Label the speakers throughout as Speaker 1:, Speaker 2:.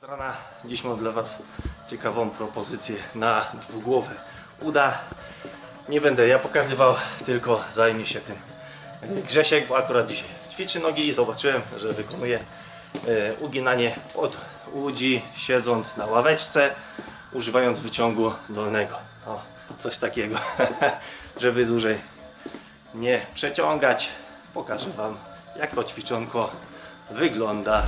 Speaker 1: Z rana dziś mam dla Was ciekawą propozycję na dwugłowe uda. Nie będę ja pokazywał, tylko zajmie się tym e, Grzesiek, bo akurat dzisiaj ćwiczy nogi i zobaczyłem, że wykonuje e, uginanie pod łudzi, siedząc na ławeczce, używając wyciągu dolnego. O, coś takiego, żeby dłużej nie przeciągać. Pokażę Wam, jak to ćwiczonko wygląda.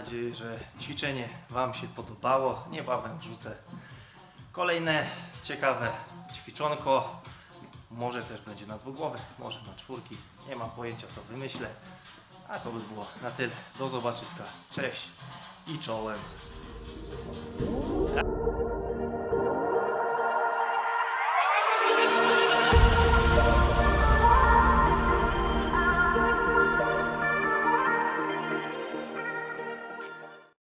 Speaker 1: Nadzieję, że ćwiczenie Wam się podobało. Niebawem wrzucę kolejne ciekawe ćwiczonko. Może też będzie na dwugłowy, może na czwórki. Nie mam pojęcia co wymyślę. A to by było na tyle. Do zobaczyska. Cześć i czołem.